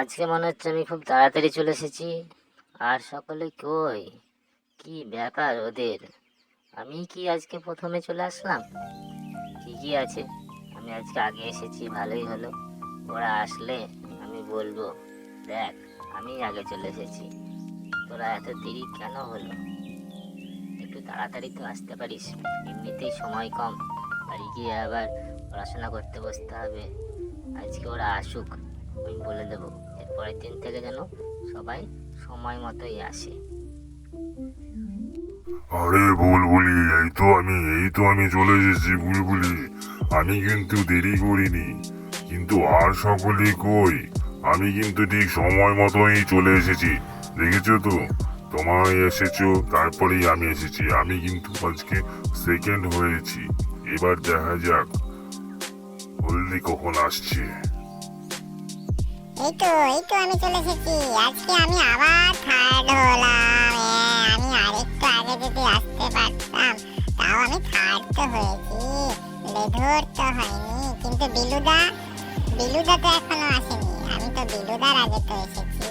আজকে মনে হচ্ছে আমি খুব তাড়াতাড়ি চলে এসেছি। আর সকলে কই? কি ব্যাপার ওদের? আমি কি আজকে প্রথমে চলে আসলাম? ঠিকই আছে, আমি আজকে আগে এসেছি, ভালোই হলো। ওরা আসলে আমি বলব, দেখ, আমি আগে চলে এসেছি। তোরা এত দেরি কেন হলো? একটু তাড়াতাড়ি তো আসতে পারিস, এমনিতেই সময় কম। বাড়ি গিয়ে আবার পড়াশোনা করতে বসতে হবে। আজকে ওরা আসুক, আমি বলে দেবো। এরপরের দিন থেকে যেন সবাই সময় মতোই আসে। আরে বুলবুলি, এই তো আমি, এই তো আমি চলে এসেছি বুলবুলি। আমি কিন্তু দেরি করিনি, কিন্তু আর সকলে কই? আমি কিন্তু ঠিক সময় মতোই চলে এসেছি, দেখেছ তো? তোমায় এসেছ, তারপরেই আমি এসেছি। আমি কিন্তু আজকে সেকেন্ড হয়েছি। এবার দেখা যাক, হলদি কখন আসছে। এই তো এই তো আমি চলে এসেছি। আজকে আমি আবার থার্ড হলাম। আমি আরেকটু আগে যদি আসতে পারতাম, তাও আমি থার্ড তো হয়েছি। লেধর তো হয়নি। কিন্তু বিলুদা বিলুদা তো এখনও আসেনি। আমি তো বিলুদার আগে তো এসেছি।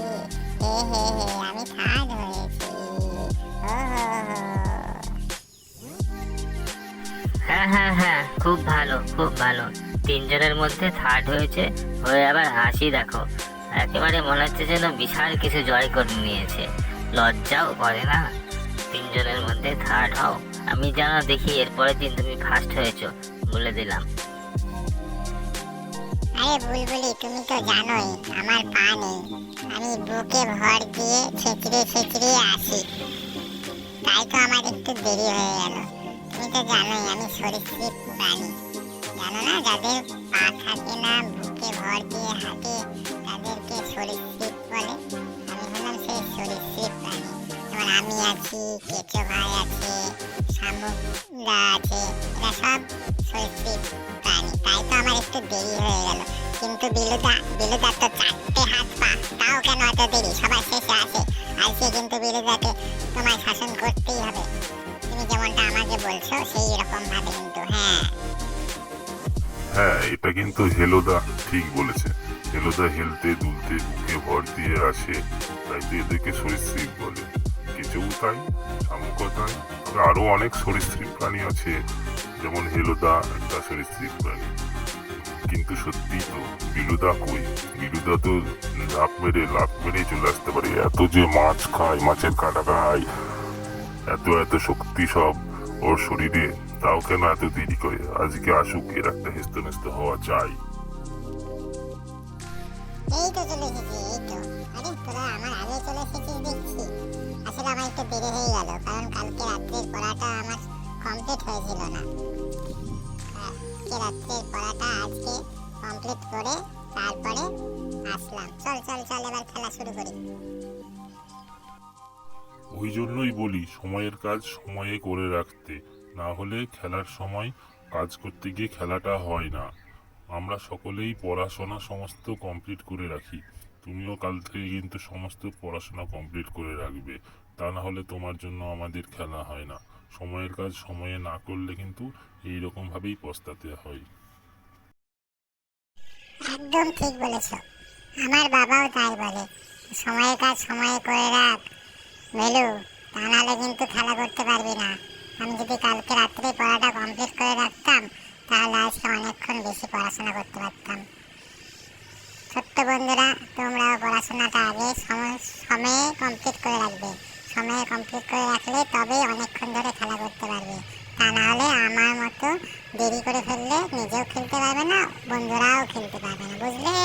হে হে হে, আমি থার্ড হয়েছি। ও হো হো। হ্যাঁ হ্যাঁ হ্যাঁ খুব ভালো খুব ভালো। তিনজনের মধ্যে থার্ড হয়েছে। হয়ে আবার হাসি দেখো। একেবারে মনে হচ্ছে যেন বিশাল কিছু জয় করে নিয়েছে। লজ্জাও করে না? তিনজনের মধ্যে থার্ড হও। আমি যেন দেখি এরপরের দিন তুমি ফার্স্ট হয়েছো, বলে দিলাম। আরে বুলবুলি, তুমি তো জানোই, আমার পা নেই। আমি বুকে ভর দিয়ে ছেঁচড়ে ছেঁচড়ে আসি। তাই তো আমার একটু দেরি হয়ে গেল। তুমি তো জানোই, আমি সরীসৃপ প্রাণী। জানো না, যাদের পা থাকে না, বুকে ভর দিয়ে হাঁটে, তাদেরকে সরীসৃপ বলে। আমি হলাম সেই সরীসৃপ প্রাণী। যেমন আমি আছি, কেঁচো ভাই আছে শামুকদা আছে, এরা সব সরীসৃপ প্রাণী। তাই তো আমার একটু দেরি হয়ে গেল। কিন্তু বিলুদা বিলুদা তো চারটে হাত পা, তাও কেন এত দেরি? সবার শেষে আসে। আজকে কিন্তু বিলুদাকে তোমায় শাসন করতেই হবে। তুমি যেমনটা আমাকে বলছো, সেই রকম ভাবে কিন্তু হ্যাঁ। হ্যাঁ এটা কিন্তু হেলোদা ঠিক বলেছে। হেলোদা হেলতে দুলতে বুকে ভর দিয়ে আসে তাই তো এদেরকে সরীসৃপ বলে। তাই, শামুকও তাই, তবে আরও অনেক সরীসৃপ প্রাণী আছে, যেমন হেলোদা একটা সরীসৃপ প্রাণী। কিন্তু সত্যি তো, বিলুদা কই? বিলুদা তো লাফ মেরে লাফ মেরে চলে আসতে পারে। এত যে মাছ খায়, মাছের কাটা খায় এত এত শক্তি সব ওর শরীরে, তাও কেন এত দেরি করে? আজকে আসুক, এর একটা হেস্ত নেস্ত হওয়া চাই। এই তো চলে এসেছি, এই তো। আরে তোরা আমার আগে চলে এসেছিস দেখছি। আসলে আমার একটু দেরি হয়ে গেল, কারণ কালকে রাত্রের পড়াটা আমার কমপ্লিট হয়েছিল না। আজকে রাত্রের পড়াটা আজকে কমপ্লিট করে তারপরে আসলাম। চল চল চল, এবার খেলা শুরু করি। ওই জন্যই বলি, সময়ের কাজ সময়ে করে রাখতে। না হলে খেলার সময় কাজ করতে গিয়ে খেলাটা হয় না। আমরা সকলেই পড়াশোনা সমস্ত কমপ্লিট করে রাখি। তুমিও কাল থেকে কিন্তু সমস্ত পড়াশোনা কমপ্লিট করে রাখবে। তা না হলে তোমার জন্য আমাদের খেলা হয় না। সময়ের কাজ সময়ে না করলে কিন্তু এই রকম ভাবেই পস্তাতে হয়। একদম ঠিক বলেছ। আমার বাবাও তাই বলে, সময়ের কাজ সময়ে করে রাখ। মেলু তা নাহলে কিন্তু খেলা করতে পারবি না। আমি যদি কালকে রাত্রে পড়াটা কমপ্লিট করে রাখতাম, তাহলে আজকে অনেকক্ষণ বেশি পড়াশোনা করতে পারতাম। ছোট্ট বন্ধুরা, তোমরাও পড়াশোনাটা আগে সময় কমপ্লিট করে রাখবে। সময়ে কমপ্লিট করে রাখলে তবেই অনেকক্ষণ ধরে খেলা করতে পারবে। তা না হলে আমার মতো দেরি করে ফেললে নিজেও খেলতে পারবে না, বন্ধুরাও খেলতে পারবে না, বুঝলে?